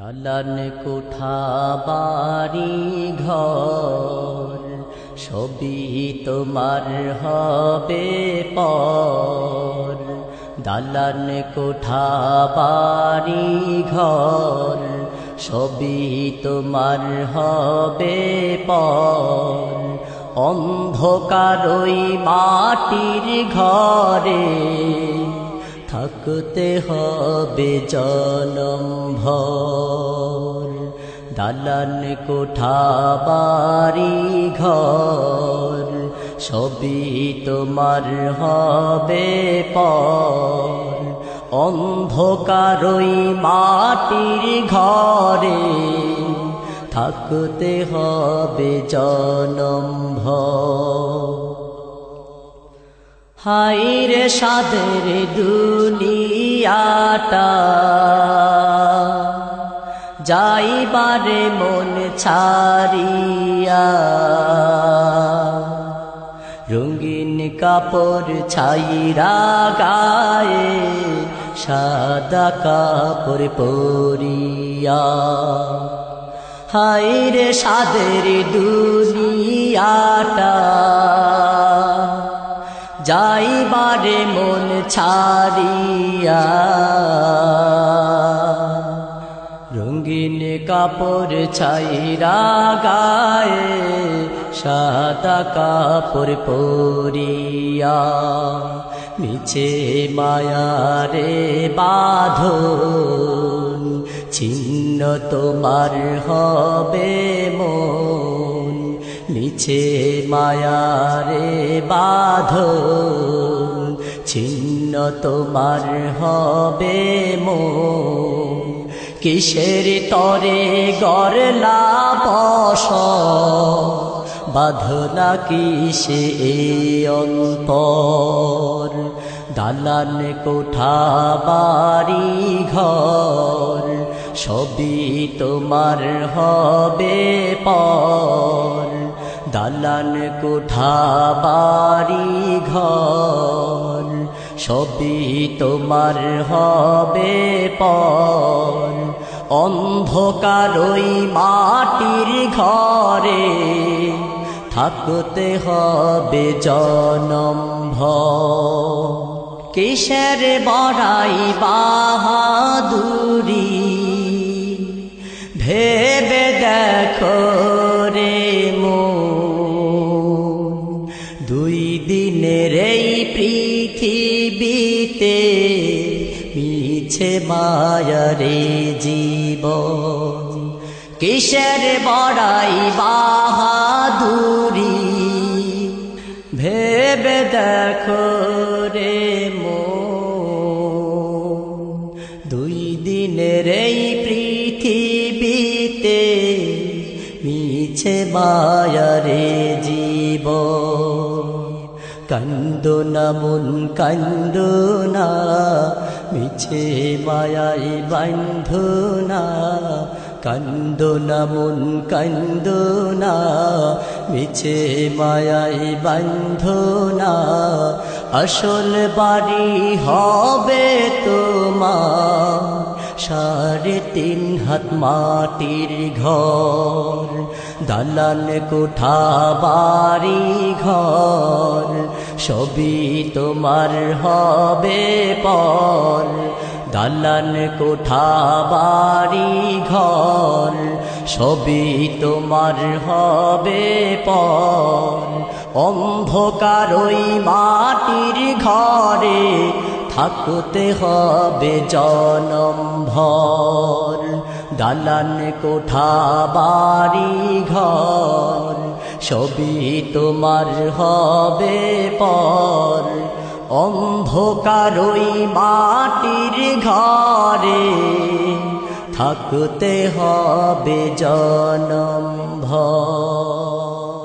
দালান কোঠা বাড়ি ঘর সবই তোমার হবে পর। দালান কোঠা বাড়ি ঘর সবই তোমার হবে পর। অন্ধকার ওই মাটির ঘরে থাকতে হবে জনম ভর। দালান কোঠা, বাড়ি, ঘর, সবই তোমার হবে পর। অন্ধকার ওই মাটির ঘরে থাকতে হবে জনম ভর। হাইরে সাদের দুনিয়াটা। যাইবারে মন ছাড়িয়া, রঙিন কাপড় ছাইরা গায়ে, সাদা কাপড় পরিয়া। হাইরে সাদের দুনিয়াটা যাইবারে মন ছাড়িয়া। রঙিন কাপড় ছাইরা গায়ে, সাদা কাপড় পরিয়া। মিছে মায়ারে বাঁধন, ছিন্ন তোমার হবে মন। মিছে মায়ারে বাঁধন ছিন্ন তোমার হবে মো কিসের তরে গরলা বস বাঁধনা কিসে অন্তর। দালান কোঠা, বাড়ি ঘর, সবই তোমার হবে পর। দালান কোঠা, বাড়ি, ঘর, সবই তোমার হবে পর। অন্ধকার ওই মাটির ঘরে থাকতে হবে জনম ভর। কিসের বড়াই বাহাদুরি? পৃথিবীতে মিছে মায়ারে জীব কিসের বড়াই বাহাদুরি? ভেবে দেখো রে মো দুই দিনের এই পৃথিবীতে মিছে মায়ারে জীব কান্দনা মন কান্দনা মিছে মায়াই বান্ধনা কান্দনা মন কান্দনা মিছে মায়াই বান্ধনা আসল বাড়ি হবে তোমার সাড়ে তিন হাত মাটির ঘর, দালান কোঠা, বাড়ি ঘর, সবই তোমার হবে পর। দালান কোঠা, বাড়ি ঘর, সবই তোমার হবে পর। অন্ধকার ওই মাটির ঘরে থাকতে হবে জনম ভর। দালান কোঠা, বাড়ি ঘর, সবই তোমার হবে পর। অন্ধকার ওই মাটির ঘরে থাকতে হবে জনম ভর।